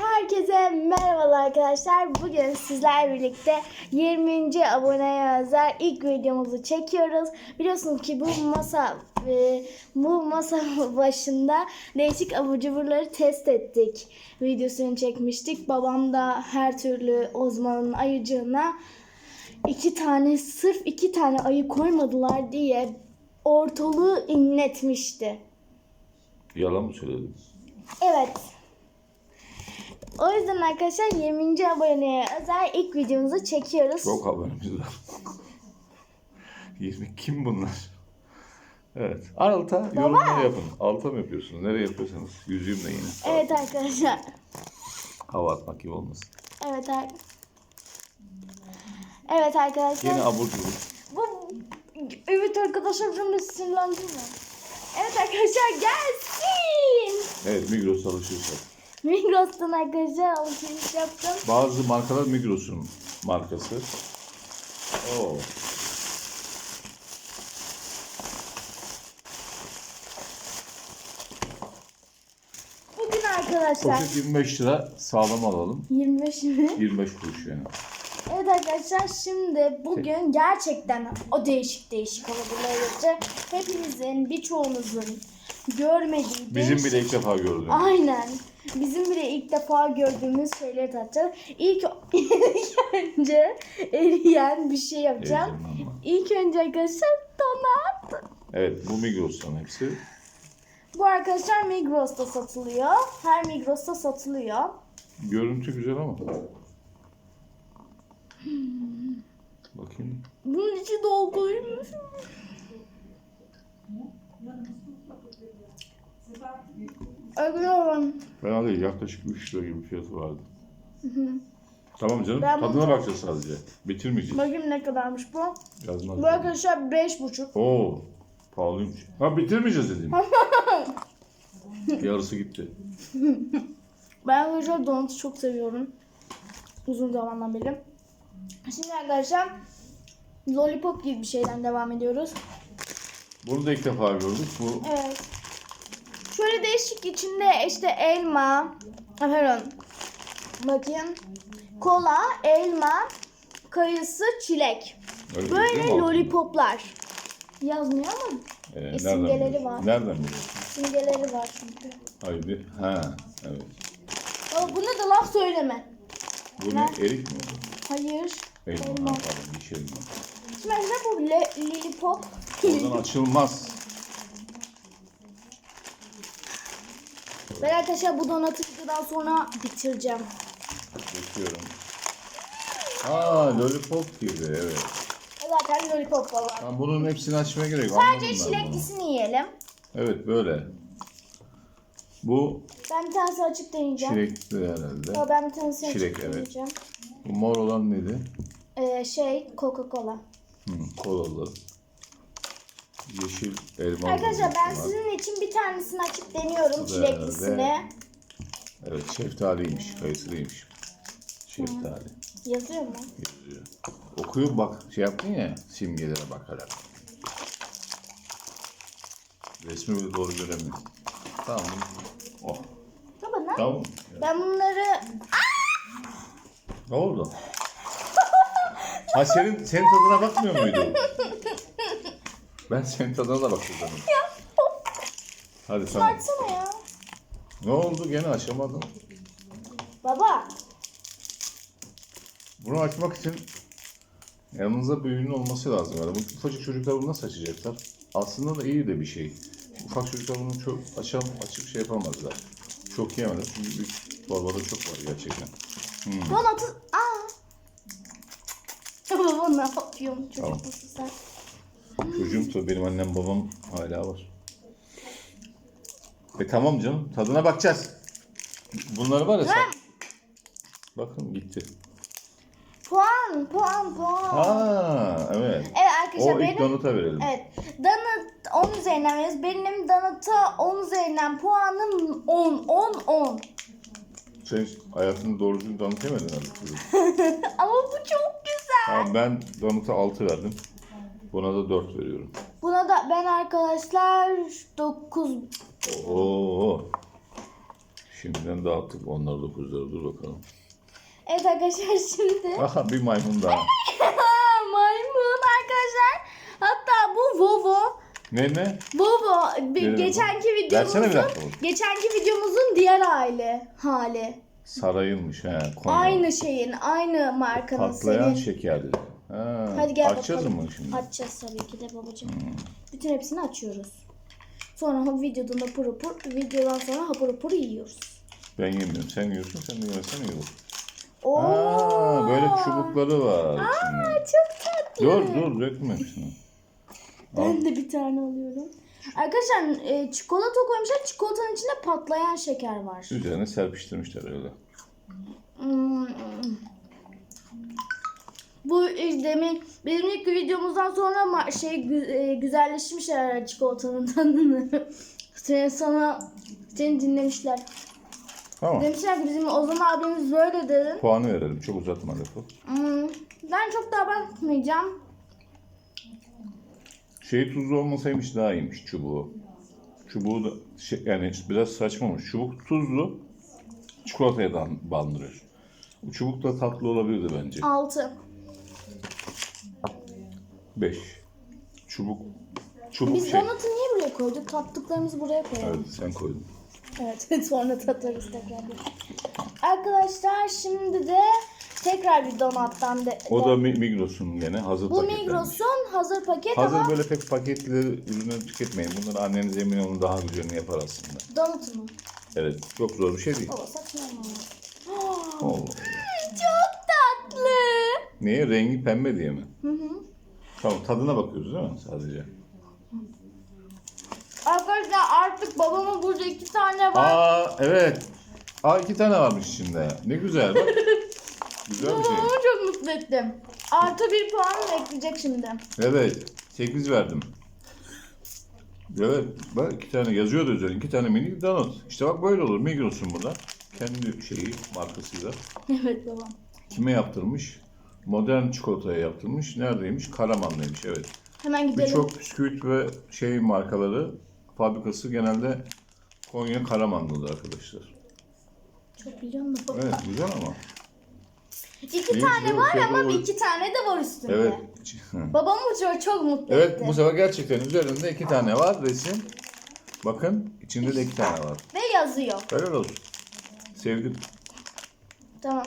Herkese merhabalar arkadaşlar. Bugün sizler birlikte 20. aboneye özel ilk videomuzu çekiyoruz. Biliyorsunuz ki bu masa e, bu masa başında değişik abur cuburları test ettik. Videosunu çekmiştik. Babam da her türlü uzmanın ayıcığına iki tane sırf iki tane ayı koymadılar diye ortalığı inletmişti. Yalan mı söyledim? Evet. O yüzden arkadaşlar 20. aboneye özel ilk videomuzu çekiyoruz. Çok haberimiz var. 20 kim bunlar? Evet. Alta yorumları yapın. Alta mı yapıyorsunuz? Nereye yapıyorsanız. Yüzüğümle yine. Evet arkadaşlar. Hava atmak gibi olmasın. Evet ar- Evet arkadaşlar. Yine abur cubur. Bu evet arkadaşlar şimdi sinirlendim mi? Evet arkadaşlar gelsin. Evet Migros yap. Migros'tan arkadaşlar alışveriş yaptım. Bazı markalar Migros'un markası. Oo. Bugün arkadaşlar Poşet 25 lira sağlam alalım. 25 mi? 25 kuruş yani. Evet arkadaşlar şimdi bugün gerçekten o değişik değişik yapacak. Hepimizin birçoğumuzun görmediği Bizim değişik... bile ilk defa gördüm. Aynen. Bizim bile ilk defa gördüğümüz şeyleri tatacağız. İlk, ilk önce eriyen bir şey yapacağım. İlk önce arkadaşlar donat. Evet bu Migros'tan hepsi. Bu arkadaşlar Migros'ta satılıyor. Her Migros'ta satılıyor. Görüntü güzel ama. Bakayım. Bunun içi dolguymuş. Arkadaşlar Fena değil. Yaklaşık 3 lira gibi fiyatı vardı. Tamam canım. Ben Tadına bunu- bakacağız sadece. Bitirmeyeceğiz. bakayım ne kadarmış bu. Yazmaz. Bu arkadaşlar beş buçuk. Oo. Pahalıymış. Ha bitirmeyeceğiz dedim. Yarısı gitti. Ben arkadaşlar donutu çok seviyorum. Uzun zamandan beri. Şimdi arkadaşlar lollipop gibi bir şeyden devam ediyoruz. Bunu da ilk defa gördük. Bu Evet. Şöyle değişik içinde işte elma, pardon, bakayım, kola, elma, kayısı, çilek. öyle Böyle gözüküyor mu? lollipoplar. Yazmıyor ama Ee, nereden biliyorsun? var. Nereden biliyorsun? simgeleri var çünkü. Hayır. bir- Ha. Evet. Ama buna da laf söyleme. Bu Ne? Erik mi? Hayır. Elma. Elma. Ha, pardon. Yeşil elma. Şimdi arkadaşlar bu le, lollipop. Oradan açılmaz. Ben arkadaşlar bu donatı videodan sonra bitireceğim. Bakıyorum. Aa lollipop gibi evet. Zaten lollipop var. Ha, bunun hepsini açmaya gerek yok. Sadece Anladım ben bunu. çileklisini yiyelim. Evet böyle. Bu Ben bir tanesi açıp deneyeceğim. çilekli herhalde. Ama ben bir tanesi Çilek, açıp evet. deneyeceğim. Bu mor olan neydi? Ee, şey Coca-Cola. Hı, kolalı. Yeşil elma. Arkadaşlar ben var. sizin için bir tanesini açıp deniyorum çileklisini. Evet şeftaliymiş, kayısılıymış. Şeftali Yazıyor mu? yazıyor. Okuyup bak şey yaptın ya simgelere bakarak. Resmi doğru göremiyorum. Tamam. Oh. Baba ne? Tamam. Ben bunları Ne oldu? Ha senin, senin tadına bakmıyor muydu? Ben senin tadına da bakıyordum. Hadi tamam. açsana ya. Ne oldu gene açamadın? Baba Bunu açmak için yanınızda büyüğünün olması lazım. Yani bu ufacık çocuklar bunu nasıl açacaklar? Aslında da iyi de bir şey. Ufak çocuklar bunu çok açam, açıp şey yapamazlar. Çok yiyemezler çünkü büyük torbada çok var gerçekten. donatı... Aa. Baba ne yapıyorsun? Çocuk Tamam. sen? Çocuğum tabii benim annem babam hala var. E tamam canım tadına bakacağız. Bunları var ya sen... Bakın gitti. Puan, puan, puan. Ha evet. Evet arkadaşlar O ilk benim... donuta verelim. Evet. Donut 10 üzerinden veriyoruz. Benim Donut'a 10 üzerinden puanım 10, 10, 10. Sen hiç hayatında doğru düzgün donut yemedin herhalde. Ama bu çok güzel. Tamam ben donuta 6 verdim. Buna da 4 veriyorum. Buna da ben arkadaşlar 9 Oo. Şimdiden dağıttık onları dokuzları. Dur bakalım. Evet arkadaşlar şimdi. Aha bir maymun daha. Maymun arkadaşlar. Hatta bu Vovo. Ne ne? Vovo. Bir, Verelim. geçenki bir videomuzun geçenki videomuzun diğer aile hali. Sarayılmış he. Konya. Aynı şeyin, aynı markanın Patlayan senin. şekerli. Ha, Hadi gel açacağız bakalım. mı şimdi? Açacağız tabii ki de babacığım. Bütün hepsini açıyoruz. Sonra videodan hapur hapur, videodan sonra hapur hapur yiyoruz. Ben yemiyorum. Sen yiyorsun. Sen de yemezsen iyi olur. Oo. Aa, böyle çubukları var içinde. Çok tatlı. Dur dur dökme hepsini. Ben de bir tane alıyorum. Arkadaşlar e, çikolata koymuşlar. Çikolatanın içinde patlayan şeker var. Üzerine serpiştirmişler öyle. Hmm. Bu demin bizim ilk videomuzdan sonra ma- şey e, güzelleşmişler çikolatanın tadını. Seni sana seni dinlemişler. Tamam. Demişler ki bizim Ozan abimiz böyle dedi. Puanı verelim. Çok uzatma lafı. Hmm, ben çok da bakmayacağım. Şey tuzlu olmasaymış daha iyiymiş çubuğu. Çubuğu da şey, yani biraz saçmamış. Çubuk tuzlu. Çikolataya da bandırıyor. Bu çubuk da tatlı olabilirdi bence. 6. 5. Çubuk. Çubuk Biz şey. donatı niye buraya koyduk? Tattıklarımızı buraya koyalım. Evet sen koydun. Evet, sonra tatarız tekrar. Arkadaşlar şimdi de tekrar bir donattan de. O da Mi- Migros'un gene hazır bu paketlenmiş. Migros'un hazır paket Hazır ama böyle pek paketli ürünleri tüketmeyin. Bunları anneniz emin olun daha güzelini yapar aslında. donut mu? Evet çok zor bir şey değil. Baba saçmalama. Oo. Çok tatlı. Niye? Rengi pembe diye mi? Hı hı. Tamam tadına bakıyoruz değil mi sadece? Arkadaşlar artık babamın burada iki tane var. Aa evet. Aa iki tane varmış içinde. Ne güzel bak. güzel bir şey. Babamı çok mutlu ettim. Artı bir puan ekleyecek şimdi. Evet. 8 verdim. Evet. Bak iki tane yazıyordu üzerine. iki tane mini donut. İşte bak böyle olur. Migros'un bu da. Kendi şeyi markasıyla. evet babam. Kime yaptırmış? Modern çikolataya yaptırmış. Neredeymiş? Karaman'daymış evet. Hemen gidelim. Birçok bisküvit ve şey markaları fabrikası genelde Konya Karaman'dadır arkadaşlar. Çok biliyor musun baba? Evet güzel ama. İki İyi, tane var iyi, ama iki tane de var üstünde. Evet. Babam bu çok, çok mutlu Evet etti. bu sefer gerçekten üzerinde iki tane var resim. Bakın içinde de iki tane var. Ve yazıyor. Helal olsun. Sevdim. Tamam.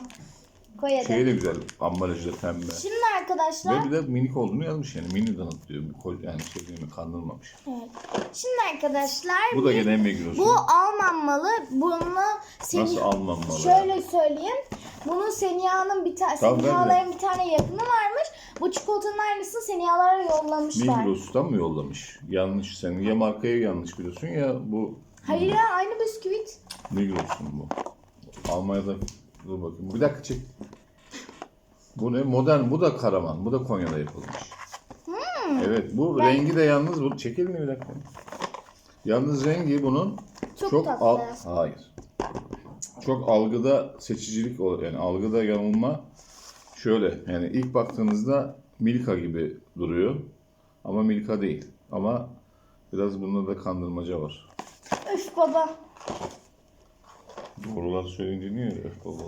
Koy hadi. Şeyi de güzel. Ambalajı da pembe. Şimdi arkadaşlar. Ve bir de minik olduğunu yazmış yani. Mini donut diyor. Bir koy- Yani şey değil mi? Kandırmamış. Evet. Şimdi arkadaşlar. Bu da bir- gene Migros'un. Bu Alman malı. Bunu Seni... Nasıl Alman malı? Şöyle söyleyeyim. Bunun Seniha'nın bir tane, Tamam. Seniha'ların bir tane yakını varmış. Bu çikolatanın aynısını Seniha'lara yollamışlar. Migros'tan mı yollamış? Yanlış sen. Ya markayı yanlış biliyorsun ya bu Hayır ya aynı bisküvit. Migros'un bu. Almanya'da dur bakayım. Bir dakika çek. Bu ne? Modern. Bu da Karaman. Bu da Konya'da yapılmış. Evet. Bu rengi de yalnız bu. Çekil mi bir dakika? Yalnız rengi bunun Çok tatlı. al- Hayır. Çok algıda seçicilik ol yani algıda yanılma şöyle yani ilk baktığınızda Milka gibi duruyor ama Milka değil ama biraz bunda da kandırmaca var. Öf baba. Doğrular söyleyince niye öf baba?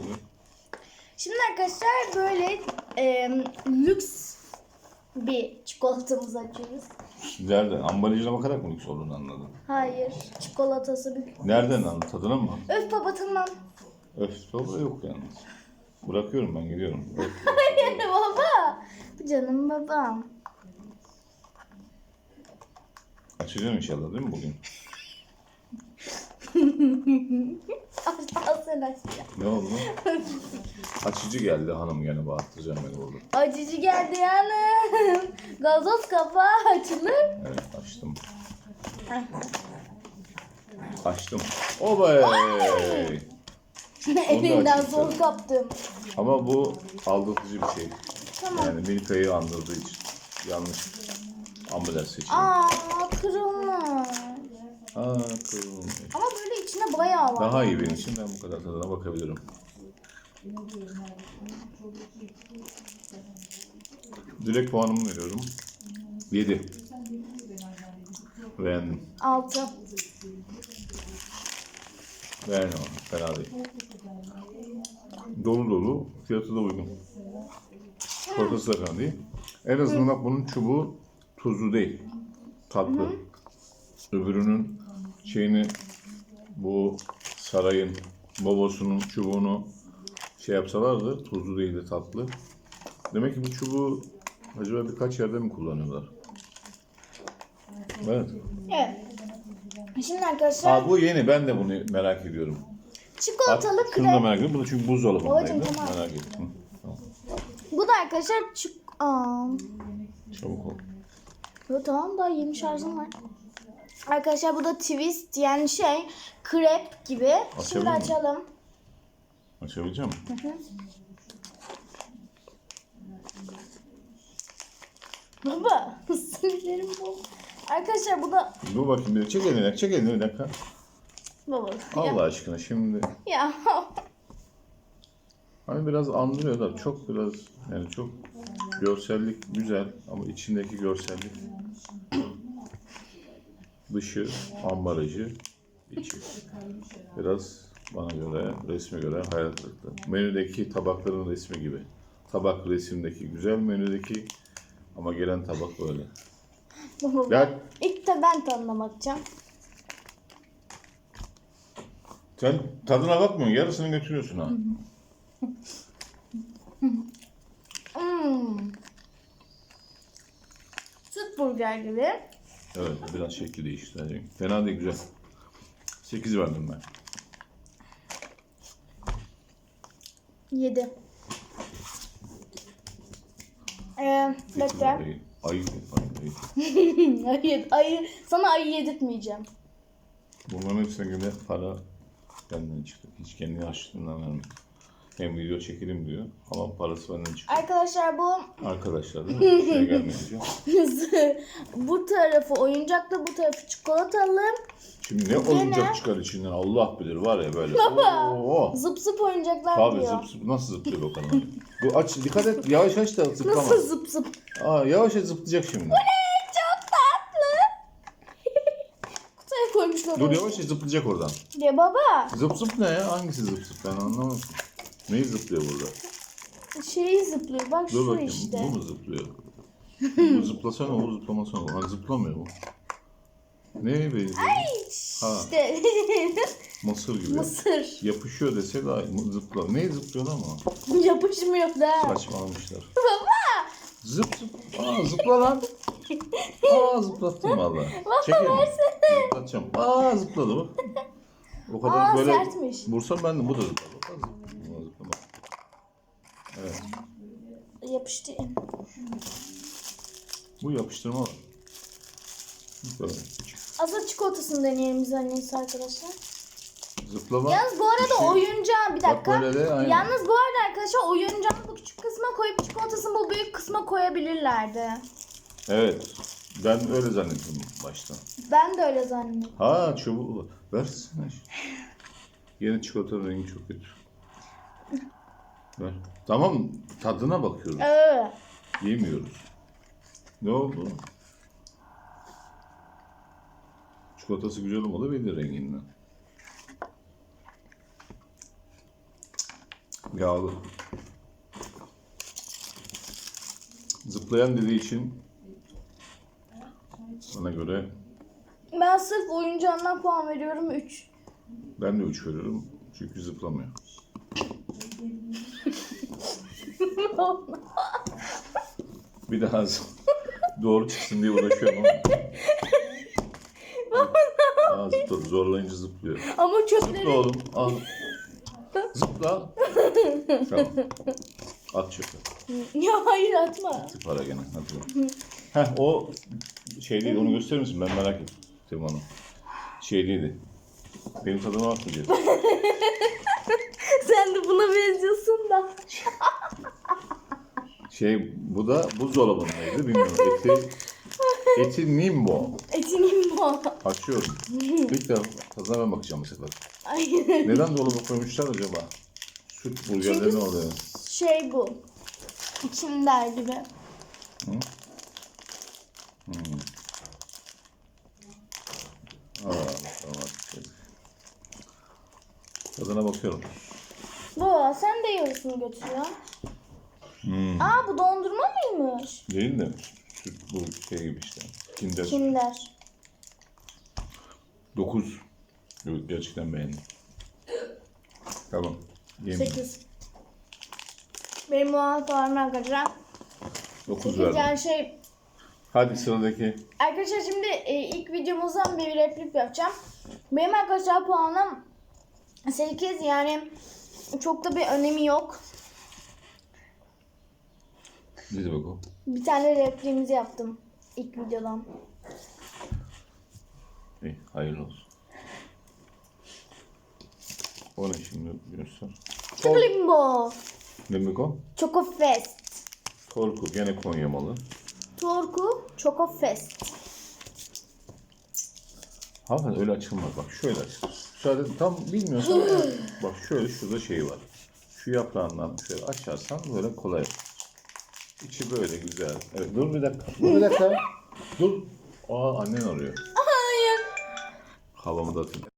Şimdi arkadaşlar böyle e, lüks bir çikolatamızı açıyoruz. Nereden? Ambalajına bakarak mı lüks olduğunu anladın? Hayır. Çikolatası bir... Nereden anladın? Tadına mı? Öf baba tamam. Öf baba yok yalnız. Bırakıyorum ben gidiyorum. Öf. baba. Canım babam. Açacağım inşallah değil mi bugün? Aç, al sen aç. Ne oldu? Açıcı geldi hanım gene bağırtacağım beni burada. Acıcı geldi yanım. Gazoz kapağı açılır. Evet açtım. Açtım. Obey! Elinden açık zor kaptım. Ama bu aldatıcı bir şey. Tamam. Yani Milka'yı andırdığı için. Yanlış ambalaj seçimi. Aa kırılmış. Kırılmış. Ama böyle içinde bayağı var. Daha iyi benim için ben bu kadar tadına bakabilirim. Direkt puanımı veriyorum. 7. Beğendim. Altı. Beğendim onu. Fena değil. Dolu dolu. Fiyatı da uygun. Çikolatası da fena değil. En azından bak bunun çubuğu tuzlu değil. Tatlı. Öbürünün şeyini bu sarayın babosunun çubuğunu şey yapsalardı tuzlu değildi tatlı. Demek ki bu çubuğu acaba birkaç yerde mi kullanıyorlar? Evet. Evet. Şimdi arkadaşlar Aa, bu yeni. Ben de bunu merak ediyorum. çikolatalı Şunu da krep. merak ediyorum. Bu da çünkü buzdolabındaydı. Tamam. Merak ettim. Tamam. Bu da arkadaşlar çik... Aa. Çabuk ol. Yo, tamam da yeni şarjım var. Arkadaşlar bu da twist yani şey krep gibi. Şimdi Açabilir miyim? açalım. Açabileceğim mi? Baba sinirlerim bu. Arkadaşlar bu da Dur bakayım bir. Çek elini. Çek elini bir dakika. baba. Allah aşkına şimdi. Ya. ya. Hani biraz andırıyor da çok biraz yani çok görsellik güzel ama içindeki görsellik dışı ambalajı içi biraz bana göre resme göre hayal kırıklığı. Menüdeki tabakların resmi gibi. Tabak resimdeki güzel menüdeki ama gelen tabak böyle. Gel İlk de ben tadına bakacağım. sen tadına bakmıyorsun yarısını götürüyorsun ha. Hmm. Süt burger gibi. Evet biraz şekli değişti. Fena değil güzel. 8 verdim ben. 7. Ee, bekle. Ayı, ayı, ayı. sana ayı yedirtmeyeceğim. Bunların hepsine göre para benden çıktı. Hiç kendi harçlığından vermedi. Hem video çekelim diyor ama parası benden çıktı. Arkadaşlar bu Arkadaşlar? Şeye gelmeyeceğim. bu tarafı oyuncaklı, bu tarafı çikolatalı. Şimdi ne oyuncak çıkar içinden Allah bilir var ya böyle. Baba. Oo. Zıp zıp oyuncaklar Tabii diyor. zıp zıp nasıl zıplıyor bakalım. Bu aç dikkat et yavaş yavaş da zıplama. Nasıl zıp zıp? Aa yavaş yavaş zıplayacak şimdi. Çok tatlı. Kutuya koymuşlar. Dur onu. yavaş yavaş zıplayacak oradan. Ya baba Zıp zıp ne ya? Hangisi zıp zıp ben anlamadım. Neyi zıplıyor burada? şeyi zıplıyor. Bak Dur şu bakayım işte. bu mu zıplıyor? bu zıplasana o zıplamasana o. Ha zıplamıyor bu. Neye benziyor? Ha İşte mısır gibi. mısır. Yapışıyor dese daha iyi. zıpla. Neye zıplıyor ama? Yapışmıyor da. Saçmalamışlar. Baba! Zıp zıp. Aa zıpla lan. Aa zıplattım valla. Çekil. Zıplatacağım. Aa zıpladı bu. O kadar Aa, böyle sertmiş. vursam ben de bu da zıpladı. Evet. Yapıştı. Bu yapıştırma. Böyle. Asıl çikolatasını deneyelim biz annesi arkadaşlar. Zıplama. Yalnız bu arada işi- oyuncağı bir Bak dakika. böyle de aynen. Yalnız bu arada arkadaşlar oyuncağı bu küçük kısma koyup çikolatasını bu büyük kısma koyabilirlerdi. Evet. Ben öyle zannettim baştan. Ben de öyle zannettim. Ha çubuğu. Versene. Yeni çikolatanın rengi çok kötü. Ver. Tamam tadına bakıyoruz. Evet. Yemiyoruz. Ne oldu? Çikolatası güzel olmalı belli renginden. Yağlı. Zıplayan dediği için bana göre Ben sırf oyuncağından puan veriyorum 3. ben de 3 veriyorum. Çünkü zıplamıyor. Bir daha zı- doğru çıksın diye uğraşıyorum ama. Aa, zıpladı. Zorlayınca zıplıyor. Ama çöpleri... Zıpla oğlum. Al. Zıpla. Tamam. At çöpe. Ya hayır atma. Para gene. Hadi. Heh, o şey değil. Onu gösterir misin? Ben merak ettim onu. Şeyliydi. Benim tadıma diyor. Sen de buna benziyorsun da. Şey bu da buzdolabındaydı. Bilmiyorum. Eti, eti Nimbo. Etinin bu. Açıyorum. İlk defa tadına ben bakacağım bu sefer. Ay. Neden dolaba koymuşlar acaba? Süt burgerleri ne oluyor? Şey bu. Kinder gibi. Aa, tamam. Tadına bakıyorum. Baba sen de yarısını götür ya. Hmm. Aa bu dondurma mıymış? Değil de süt bu şey gibi işte. Kinder. Kinder. 9. Evet gerçekten beğendim. Tamam. Yemin. 8. Benim puan puanım arkadaşlar. 9 8 verdim. yani şey Hadi sıradaki. Arkadaşlar şimdi e, ilk videomuzdan bir replik yapacağım. Benim arkadaşlar puanım 8 yani çok da bir önemi yok. Hadi bakalım. Bir tane repliğimizi yaptım ilk videodan. İyi, hayırlı olsun. O ne şimdi. Tor Limbo. ne demek o? Choco Fest. Torku gene Konya malı. Torku Choco Fest. Hanımefendi öyle açılmaz bak şöyle açılır. Müsaade tam bilmiyorsan bak şöyle şurada şey var. Şu yaprağından şöyle açarsan böyle kolay. İçi böyle güzel. Evet dur bir dakika. Dur bir dakika. dur. Aa annen arıyor. Hayır. Havamı da atayım.